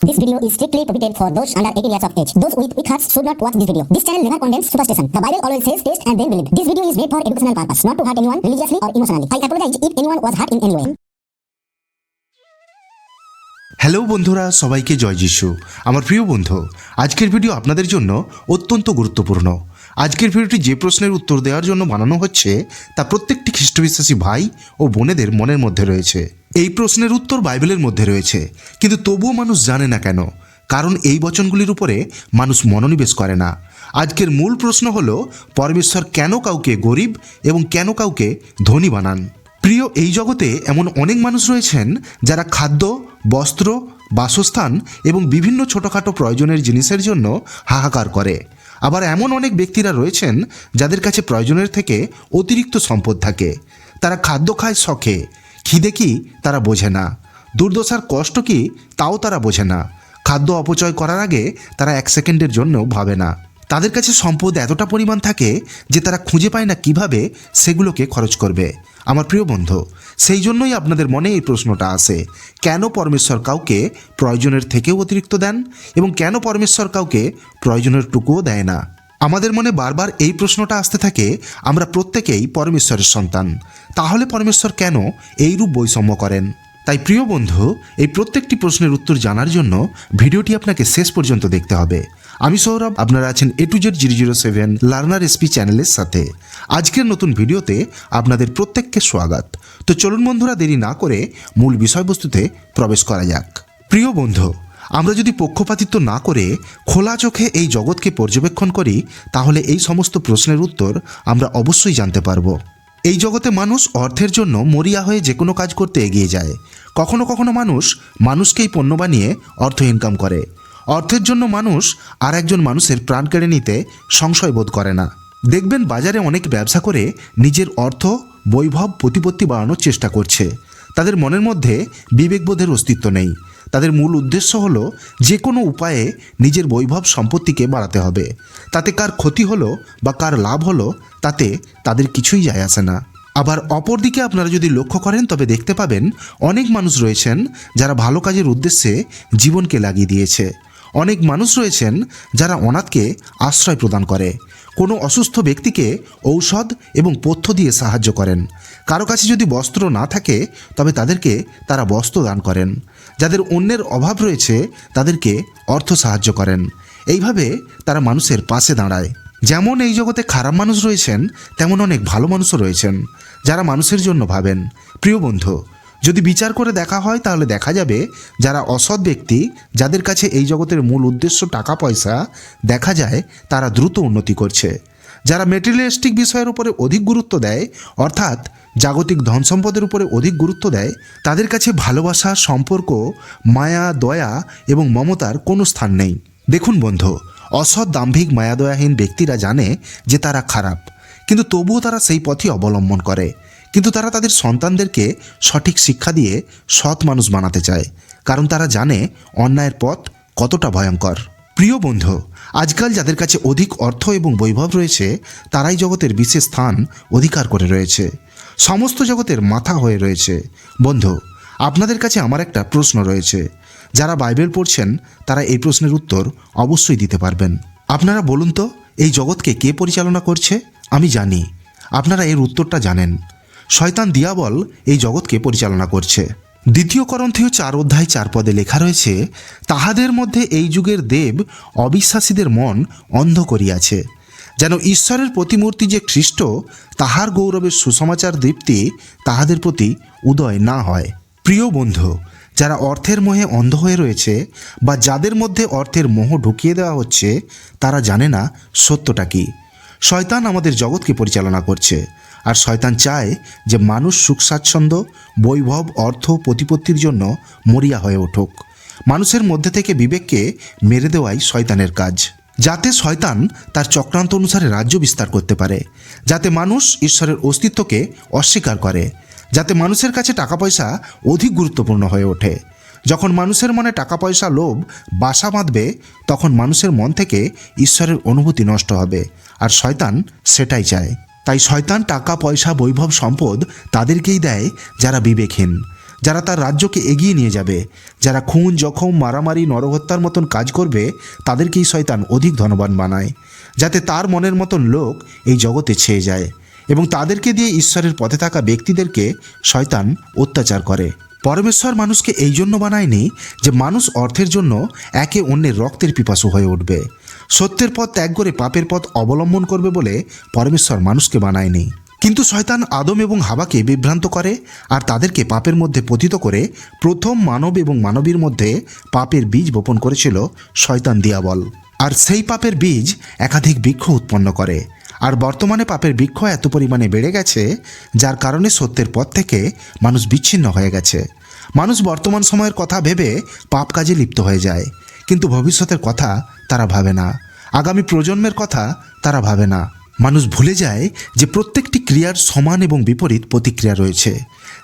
This video is strictly prohibited for those under 18 years of age. Those with weak hearts should not watch this video. This channel never condemns superstition. The Bible always says taste and then believe. This video is made for educational purpose, not to hurt anyone religiously or emotionally. I apologize if anyone was hurt in any way. Hello বন্ধুরা সবাইকে জয় যিশু আমার প্রিয় বন্ধু আজকের video আপনাদের জন্য অত্যন্ত গুরুত্বপূর্ণ আজকের ভিডিওটি যে প্রশ্নের উত্তর দেওয়ার জন্য বানানো হচ্ছে তা প্রত্যেকটি খ্রিস্টবিশ্বাসী ভাই ও বোনেদের মনের মধ্যে রয়েছে এই প্রশ্নের উত্তর বাইবেলের মধ্যে রয়েছে। কিন্তু তবুও মানুষ জানে না কেন, কারণ এই বচনগুলির উপরে মানুষ মনোনিবেশ করে না। আজকের মূল প্রশ্ন হল, পরমেশ্বর কেন কাউকে গরিব এবং কেন কাউকে ধনী বানান? প্রিয়, এই জগতে এমন অনেক মানুষ রয়েছেন যারা খাদ্য, বস্ত্র, বাসস্থান এবং বিভিন্ন ছোটোখাটো প্রয়োজনের জিনিসের জন্য হাহাকার করে। আবার এমন অনেক ব্যক্তিরা রয়েছেন যাদের কাছে প্রয়োজনের থেকে অতিরিক্ত সম্পদ থাকে। তারা খাদ্য খায় শখে খিদে কি তারা বোঝে না, দুর্দশার কষ্ট কি তাও তারা বোঝে না, খাদ্য অপচয় করার আগে তারা এক সেকেন্ডের জন্য ভাবে না। তাদের কাছে সম্পদ এতটা পরিমাণ থাকে যে তারা খুঁজে পায় না কীভাবে সেগুলোকে খরচ করবে। আমার প্রিয় বন্ধু, সেই জন্যই আপনাদের মনে এই প্রশ্নটা আসে, কেন পরমেশ্বর কাউকে প্রয়োজনের থেকেও অতিরিক্ত দেন এবং কেন পরমেশ্বর কাউকে প্রয়োজনের টুকুও দেয় না? আমাদের মনে বারবার এই প্রশ্নটা আসতে থাকে, আমরা প্রত্যেকেই পরমেশ্বরের সন্তান। তাহলে পরমেশ্বর কেন এইরূপ বৈষম্য করেন? তাই প্রিয় বন্ধু, এই প্রত্যেকটি প্রশ্নের উত্তর জানার জন্য ভিডিওটি আপনাকে শেষ পর্যন্ত দেখতে হবে। আমি সৌরভ, আপনারা আছেন A to Z zero zero seven learner SP চ্যানেলের সাথে। আজকের নতুন ভিডিওতে আপনাদের প্রত্যেককে স্বাগত। তো চলুন বন্ধুরা, দেরি না করে মূল বিষয়বস্তুতে প্রবেশ করা যাক। প্রিয় বন্ধু আমরা যদি পক্ষপাতিত্ব না করে খোলা চোখে এই জগৎকে পর্যবেক্ষণ করি, তাহলে এই সমস্ত প্রশ্নের উত্তর আমরা অবশ্যই জানতে পারব। এই জগতে মানুষ অর্থের জন্য মরিয়া হয়ে যে কোনো কাজ করতে এগিয়ে যায়। কখনো কখনো মানুষ মানুষকেই পণ্য বানিয়ে অর্থ ইনকাম করে। অর্থের জন্য মানুষ আর একজন মানুষের প্রাণ কেড়ে নিতে সংশয় বোধ করে না। দেখবেন বাজারে অনেক ব্যবসা করে নিজের অর্থ, বৈভব, প্রতিপত্তি বাড়ানোর চেষ্টা করছে। তাদের মনের মধ্যে বিবেকবোধের অস্তিত্ব নেই। তাদের মূল উদ্দেশ্য হল যে কোনো উপায়ে নিজের বৈভব সম্পত্তিকে বাড়াতে হবে। তাতে কার ক্ষতি হলো বা কার লাভ হলো, তাতে তাদের কিছুই যায় আসে না। আবার অপরদিকে আপনারা যদি লক্ষ্য করেন, তবে দেখতে পাবেন অনেক মানুষ রয়েছেন যারা ভালো কাজের উদ্দেশ্যে জীবনকে লাগিয়ে দিয়েছে। অনেক মানুষ রয়েছেন যারা অনাথকে আশ্রয় প্রদান করে। কোনো অসুস্থ ব্যক্তিকে ঔষধ এবং পথ্য দিয়ে সাহায্য করেন। কারও কাছে যদি বস্ত্র না থাকে, তবে তাদেরকে তারা বস্ত্র দান করেন। যাদের অন্যের অভাব রয়েছে, তাদেরকে অর্থ সাহায্য করেন। এইভাবে তারা মানুষের পাশে দাঁড়ায়। যেমন এই জগতে খারাপ মানুষ রয়েছেন, তেমন অনেক ভালো মানুষও রয়েছেন, যারা মানুষের জন্য ভাবেন। প্রিয় বন্ধু, যদি বিচার করে দেখা হয়, তাহলে দেখা যাবে যারা অসৎ ব্যক্তি, যাদের কাছে এই জগতের মূল উদ্দেশ্য টাকা পয়সা দেখা যায় তারা দ্রুত উন্নতি করছে। যারা মেটেরিয়ালিস্টিক বিষয়ের উপরে অধিক গুরুত্ব দেয়, অর্থাৎ জাগতিক ধন সম্পদের উপরে অধিক গুরুত্ব দেয়, তাদের কাছে ভালোবাসা, সম্পর্ক, মায়া, দয়া এবং মমতার কোনো স্থান নেই। দেখুন বন্ধু, অসৎ দাম্ভিক মায়াদয়াহীন ব্যক্তিরা জানে যে তারা খারাপ, কিন্তু তবুও তারা সেই পথই অবলম্বন করে। কিন্তু তারা তাদের সন্তানদেরকে সঠিক শিক্ষা দিয়ে সৎ মানুষ বানাতে চায়, কারণ তারা জানে অন্যায়ের পথ কতটা ভয়ঙ্কর। প্রিয় বন্ধু, আজকাল যাদের কাছে অধিক অর্থ এবং বৈভব রয়েছে, তারাই জগতের বিশেষ স্থান অধিকার করে রয়েছে। সমস্ত জগতের মাথা হয়ে রয়েছে। বন্ধু, আপনাদের কাছে আমার একটা প্রশ্ন রয়েছে। যারা বাইবেল পড়ছেন, তারা এই প্রশ্নের উত্তর অবশ্যই দিতে পারবেন। আপনারা বলুন তো, এই জগৎকে কে পরিচালনা করছে? আমি জানি। আপনারা এর উত্তরটা জানেন। শয়তান দিয়াবল এই জগৎকে পরিচালনা করছে। দ্বিতীয় করন্থীয় চার অধ্যায় চার পদে লেখা রয়েছে, তাহাদের মধ্যে এই যুগের দেব অবিশ্বাসীদের মন অন্ধ করিয়াছে। যেন ঈশ্বরের প্রতিমূর্তি যে খ্রিস্ট, তাহার গৌরবের সুসমাচার দীপ্তি তাহাদের প্রতি উদয় না হয়। প্রিয় বন্ধু, যারা অর্থের মোহে অন্ধ হয়ে রয়েছে বা যাদের মধ্যে অর্থের মোহ ঢুকিয়ে দেওয়া হচ্ছে, তারা জানে না সত্যটা কি। শয়তান আমাদের জগৎকে পরিচালনা করছে। আর শয়তান চায় যে মানুষ সুখ স্বাচ্ছন্দ্য বৈভব, অর্থ প্রতিপত্তির জন্য মরিয়া হয়ে উঠুক। মানুষের মধ্যে থেকে বিবেককে মেরে দেওয়াই শয়তানের কাজ। যাতে শয়তান তার চক্রান্ত অনুসারে রাজ্য বিস্তার করতে পারে, যাতে মানুষ ঈশ্বরের অস্তিত্বকে অস্বীকার করে, যাতে মানুষের কাছে টাকা পয়সা অধিক গুরুত্বপূর্ণ হয়ে ওঠে। যখন মানুষের মনে টাকা পয়সা লোভ, বাসা বাঁধবে, তখন মানুষের মন থেকে ঈশ্বরের অনুভূতি নষ্ট হবে, আর শয়তান সেটাই চায়। তাই শয়তান টাকা, পয়সা, বৈভব, সম্পদ তাদেরকেই দেয় যারা বিবেকহীন। যারা তার রাজ্যকে এগিয়ে নিয়ে যাবে, যারা খুন, জখম, মারামারি, নরহত্যার মতন কাজ করবে, তাদেরকেই শয়তান অধিক ধনবান বানায়, যাতে তার মনের মতন লোক এই জগতে ছেয়ে যায়। এবং তাদেরকে দিয়ে ঈশ্বরের পথে থাকা ব্যক্তিদেরকে শয়তান অত্যাচার করে। পরমেশ্বর মানুষকে এই জন্য বানায়নি যে মানুষ অর্থের জন্য একে অন্যের রক্তের পিপাসু হয়ে উঠবে। সত্যের পথ ত্যাগ করে পাপের পথ অবলম্বন করবে বলে পরমেশ্বর মানুষকে বানায়নি। কিন্তু শয়তান আদম এবং হাবাকে বিভ্রান্ত করে আর তাদেরকে পাপের মধ্যে পতিত করে প্রথম মানব এবং মানবীর মধ্যে পাপের বীজ বপন করেছিল শয়তান দিয়াবল। আর সেই পাপের বীজ একাধিক বৃক্ষ উৎপন্ন করে। আর বর্তমানে পাপের বৃক্ষ এত পরিমাণে বেড়ে গেছে, যার কারণে সত্যের পথ থেকে মানুষ বিচ্ছিন্ন হয়ে গেছে। মানুষ বর্তমান সময়ের কথা ভেবে পাপ কাজে লিপ্ত হয়ে যায়, কিন্তু ভবিষ্যতের কথা তারা ভাবে না। আগামী প্রজন্মের কথা তারা ভাবে না। মানুষ ভুলে যায় যে প্রত্যেকটি ক্রিয়ার সমান এবং বিপরীত প্রতিক্রিয়া রয়েছে।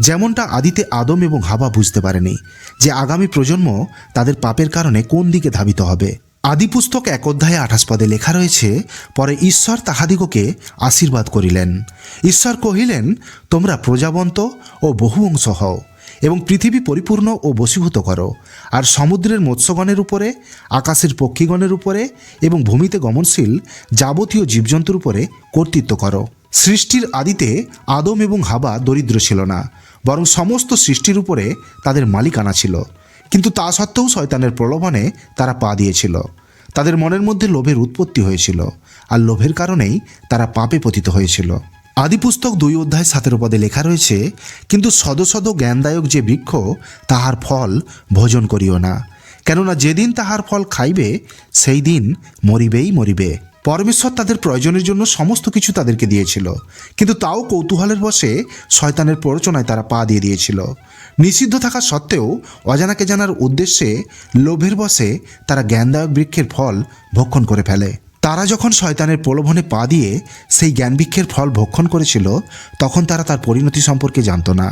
যেমনটা আদিতে আদম এবং হাবা বুঝতে পারেনি যে আগামী প্রজন্ম তাদের পাপের কারণে কোন দিকে ধাবিত হবে। আদি পুস্তক এক অধ্যায়ে আঠাশ পদে লেখা রয়েছে, পরে ঈশ্বর তাহাদিগকে আশীর্বাদ করিলেন। ঈশ্বর কহিলেন, তোমরা প্রজাবন্ত ও বহুবংশ হও এবং পৃথিবী পরিপূর্ণ ও বশীভূত করো। আর সমুদ্রের মৎস্যগণের উপরে, আকাশের পক্ষীগণের উপরে এবং ভূমিতে গমনশীল যাবতীয় জীবজন্তুর উপরে কর্তৃত্ব করো। সৃষ্টির আদিতে আদম এবং হাবা দরিদ্র ছিল না, বরং সমস্ত সৃষ্টির উপরে তাদের মালিকানা ছিল। কিন্তু তা সত্ত্বেও শয়তানের প্রলোভনে তারা পা দিয়েছিল। তাদের মনের মধ্যে লোভের উৎপত্তি হয়েছিল আর লোভের কারণেই তারা পাপে পতিত হয়েছিল। আদিপুস্তক দুই অধ্যায় সতেরো পদে লেখা রয়েছে, কিন্তু সদ সদ জ্ঞানদায়ক যে বৃক্ষ, তাহার ফল ভোজন করিও না। কেননা যেদিন তাহার ফল খাইবে, সেই দিন মরিবেই মরিবে। পরমেশ্বর তাদের প্রয়োজনের জন্য সমস্ত কিছু তাদেরকে দিয়েছিল। কিন্তু তাও কৌতূহলের বসে শয়তানের প্ররোচনায় তারা পা দিয়ে দিয়েছিল। নিষিদ্ধ থাকা সত্ত্বেও অজানাকে জানার উদ্দেশ্যে লোভের বসে তারা জ্ঞানদায়ক বৃক্ষের ফল ভক্ষণ করে ফেলে। তারা যখন শয়তানের প্রলোভনে পা দিয়ে সেই জ্ঞানবৃক্ষের ফল ভক্ষণ করেছিল, তখন তারা তার পরিণতি সম্পর্কে জানত না।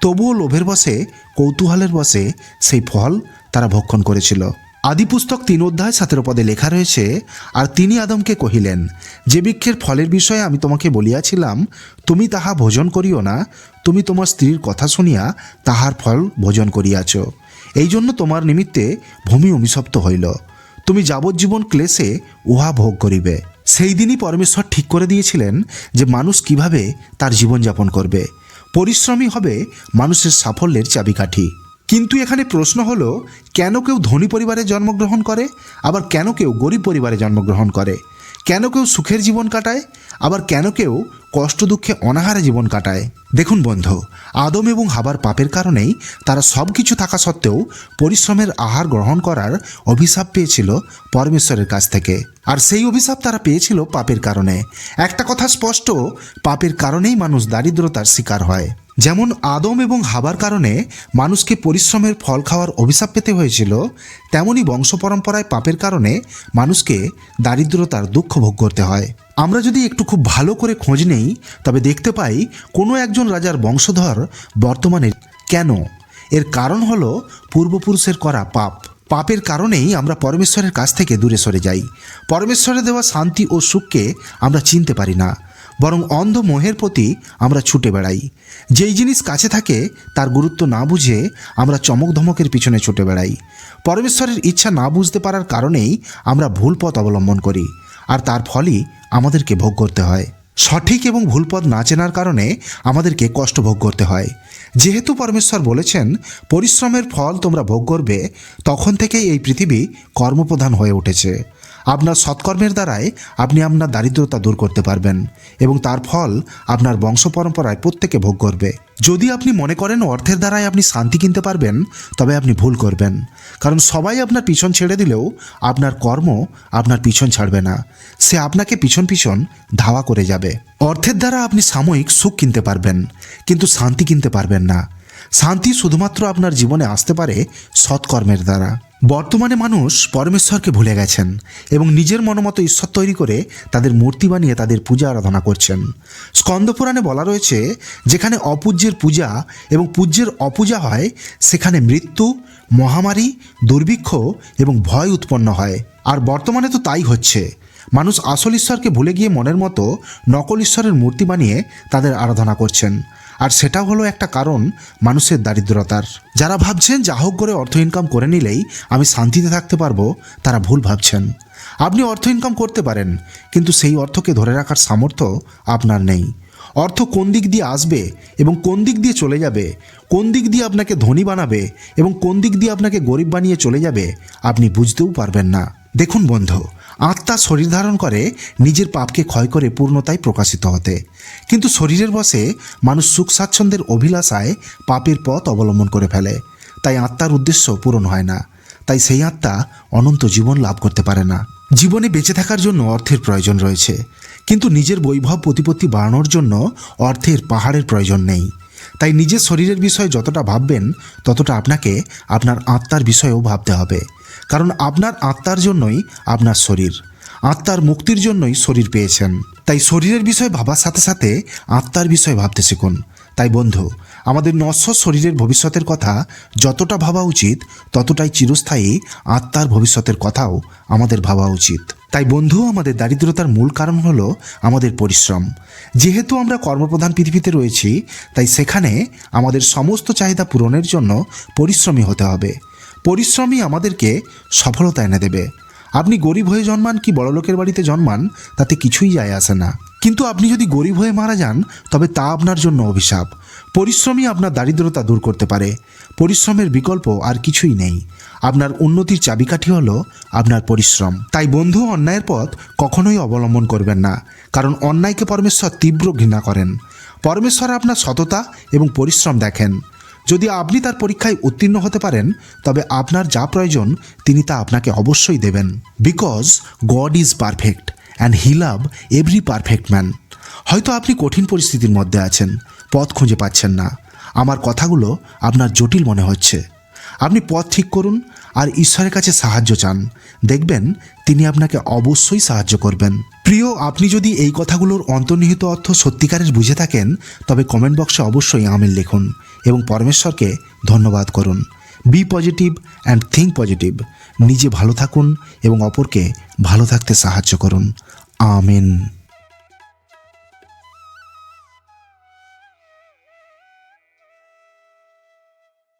তবুও লোভের বসে কৌতূহলের বসে সেই ফল তারা ভক্ষণ করেছিল। আদিপুস্তক তিন অধ্যায় সতেরো পদে লেখা রয়েছে, আর তিনি আদমকে কহিলেন, যে বৃক্ষের ফলের বিষয়ে আমি তোমাকে বলিয়াছিলাম, তুমি তাহা ভোজন করিও না, তুমি তোমার স্ত্রীর কথা শুনিয়া তাহার ফল ভোজন করিয়াছ। এই জন্য তোমার নিমিত্তে ভূমি অভিশপ্ত হইল। তুমি যাবজ্জীবন ক্লেশে উহা ভোগ করিবে। সেই দিনই পরমেশ্বর ঠিক করে দিয়েছিলেন যে মানুষ কীভাবে তার জীবনযাপন করবে। পরিশ্রমী হবে মানুষের সাফল্যের চাবিকাঠি। কিন্তু এখানে প্রশ্ন হলো, কেন কেউ ধনী পরিবারে জন্মগ্রহণ করে, আবার কেন কেউ গরিব পরিবারে জন্মগ্রহণ করে? কেন কেউ সুখের জীবন কাটায়, আবার কেন কেউ কষ্ট দুঃখে অনাহারে জীবন কাটায়? দেখুন বন্ধু, আদম এবং হাবার পাপের কারণেই তারা সব কিছু থাকা সত্ত্বেও পরিশ্রমের আহার গ্রহণ করার অভিশাপ পেয়েছিল পরমেশ্বরের কাছ থেকে। আর সেই অভিশাপ তারা পেয়েছিল পাপের কারণে। একটা কথা স্পষ্ট, পাপের কারণেই মানুষ দারিদ্রতার শিকার হয়। যেমন আদম এবং হাবার কারণে মানুষকে পরিশ্রমের ফল খাওয়ার অভিশাপ পেতে হয়েছিল, তেমনি বংশ পরম্পরায় পাপের কারণে মানুষকে দারিদ্রতার দুঃখ ভোগ করতে হয়। আমরা যদি একটু খুব ভালো করে খোঁজ নেই, তবে দেখতে পাই কোনো একজন রাজার বংশধর বর্তমানে কেন? এর কারণ হলো পূর্বপুরুষের করা পাপ। পাপের কারণেই আমরা পরমেশ্বরের কাছ থেকে দূরে সরে যাই। পরমেশ্বরের দেওয়া শান্তি ও সুখকে আমরা চিনতে পারি না। বরং অন্ধ মোহের প্রতি আমরা ছুটে বেড়াই। যেই জিনিস কাছে থাকে, তার গুরুত্ব না বুঝে আমরা চমক ধমকের পিছনে ছুটে বেড়াই। পরমেশ্বরের ইচ্ছা না বুঝতে পারার কারণেই আমরা ভুল পথ অবলম্বন করি, আর তার ফলই আমাদেরকে ভোগ করতে হয়। সঠিক এবং ভুল পথ না চেনার কারণে আমাদেরকে কষ্ট ভোগ করতে হয়। যেহেতু পরমেশ্বর বলেছেন, পরিশ্রমের ফল তোমরা ভোগ করবে, তখন থেকেই এই পৃথিবী কর্মপ্রধান হয়ে উঠেছে। আপনার সৎকর্মের দ্বারাই আপনি আপনার দারিদ্রতা দূর করতে পারবেন এবং তার ফল আপনার বংশ পরম্পরায় প্রত্যেকে ভোগ করবে। যদি আপনি মনে করেন অর্থের দ্বারাই আপনি শান্তি কিনতে পারবেন, তবে আপনি ভুল করবেন। কারণ সবাই আপনার পিছন ছেড়ে দিলেও আপনার কর্ম আপনার পিছন ছাড়বে না। সে আপনাকে পিছন পিছন ধাওয়া করে যাবে। অর্থের দ্বারা আপনি সাময়িক সুখ কিনতে পারবেন, কিন্তু শান্তি কিনতে পারবেন না। শান্তি শুধুমাত্র আপনার জীবনে আসতে পারে সৎকর্মের দ্বারা। বর্তমানে মানুষ পরমেশ্বরকে ভুলে গেছেন এবং নিজের মনোমতো ঈশ্বর তৈরি করে তাদের মূর্তি বানিয়ে তাদের পূজা আরাধনা করছেন। স্কন্দপুরাণে বলা রয়েছে, যেখানে অপূজ্যের পূজা এবং পূজ্যের অপূজা হয়, সেখানে মৃত্যু, মহামারী, দুর্ভিক্ষ এবং ভয় উৎপন্ন হয়। আর বর্তমানে তো তাই হচ্ছে। মানুষ আসল ঈশ্বরকে ভুলে গিয়ে মনের মতো নকল ঈশ্বরের মূর্তি বানিয়ে তাদের আরাধনা করছেন। আর সেটা হলো একটা কারণ মানুষের দারিদ্রতার। যারা ভাবছেন যা হোক করে অর্থ ইনকাম করে নিলেই আমি শান্তিতে থাকতে পারব, তারা ভুল ভাবছেন। আপনি অর্থ ইনকাম করতে পারেন, কিন্তু সেই অর্থকে ধরে রাখার সামর্থ্য আপনার নেই। অর্থ কোন দিক দিয়ে আসবে এবং কোন দিক দিয়ে চলে যাবে, কোন দিক দিয়ে আপনাকে ধনী বানাবে এবং কোন দিক দিয়ে আপনাকে গরিব বানিয়ে চলে যাবে, আপনি বুঝতেও পারবেন না। দেখুন বন্ধু আত্মা শরীর ধারণ করে, নিজের পাপকে ক্ষয় করে পূর্ণতায় প্রকাশিত হতে। কিন্তু শরীরের বসে মানুষ সুখ স্বাচ্ছন্দ্যের অভিলাষায় পাপের পথ অবলম্বন করে ফেলে। তাই আত্মার উদ্দেশ্য পূরণ হয় না। তাই সেই আত্মা অনন্ত জীবন লাভ করতে পারে না। জীবনে বেঁচে থাকার জন্য অর্থের প্রয়োজন রয়েছে। কিন্তু নিজের বৈভব প্রতিপত্তি বাড়ানোর জন্য অর্থের পাহাড়ের প্রয়োজন নেই। তাই নিজের শরীরের বিষয়ে যতটা ভাববেন, ততটা আপনাকে আপনার আত্মার বিষয়েও ভাবতে হবে। কারণ আপনার আত্মার জন্যই আপনার শরীর। আত্মার মুক্তির জন্যই শরীর পেয়েছেন। তাই শরীরের বিষয়ে ভাবার সাথে সাথে আত্মার বিষয়ে ভাবতে শিখুন। তাই বন্ধু, আমাদের নশ্বর শরীরের ভবিষ্যতের কথা যতটা ভাবা উচিত, ততটাই চিরস্থায়ী আত্মার ভবিষ্যতের কথাও আমাদের ভাবা উচিত। তাই বন্ধু, আমাদের দারিদ্রতার মূল কারণ হলো আমাদের পরিশ্রম। যেহেতু আমরা কর্মপ্রধান পৃথিবীতে রয়েছি, তাই সেখানে আমাদের সমস্ত চাহিদা পূরণের জন্য পরিশ্রমী হতে হবে। পরিশ্রমই আমাদেরকে সফলতা এনে দেবে। আপনি গরিব হয়ে জন্মান কি বড়লোকের বাড়িতে জন্মান, তাতে কিছুই যায় আসে না। কিন্তু আপনি যদি গরিব হয়ে মারা যান, তবে তা আপনার জন্য অভিশাপ। পরিশ্রমই আপনার দারিদ্রতা দূর করতে পারে। পরিশ্রমের বিকল্প আর কিছুই নেই। আপনার উন্নতির চাবিকাঠি হলো আপনার পরিশ্রম। তাই বন্ধু অন্যায়ের পথ কখনোই অবলম্বন করবেন না, কারণ অন্যায়কে পরমেশ্বর তীব্র ঘৃণা করেন। পরমেশ্বর আপনার সততা এবং পরিশ্রম দেখেন। যদি আপনি তার পরীক্ষায় উত্তীর্ণ হতে পারেন, তবে আপনার যা প্রয়োজন, তিনি তা আপনাকে অবশ্যই দেবেন। Because God is perfect and he love every perfect man হয়তো আপনি কঠিন পরিস্থিতির মধ্যে আছেন, পথ খুঁজে পাচ্ছেন না। আমার কথাগুলো আপনার জটিল মনে হচ্ছে। আপনি পথ ঠিক করুন, আর ঈশ্বরের কাছে সাহায্য চান। দেখবেন, তিনি আপনাকে অবশ্যই সাহায্য করবেন। প্রিয়, আপনি যদি এই কথাগুলোর অন্তর্নিহিত অর্থ সত্যিকারের বুঝে থাকেন, তবে কমেন্ট বক্সে অবশ্যই আমিন লিখুন এবং পরমেশ্বরকে ধন্যবাদ করুন। Be positive and think positive নিজে ভালো থাকুন এবং অপরকে ভালো থাকতে সাহায্য করুন। আমিন।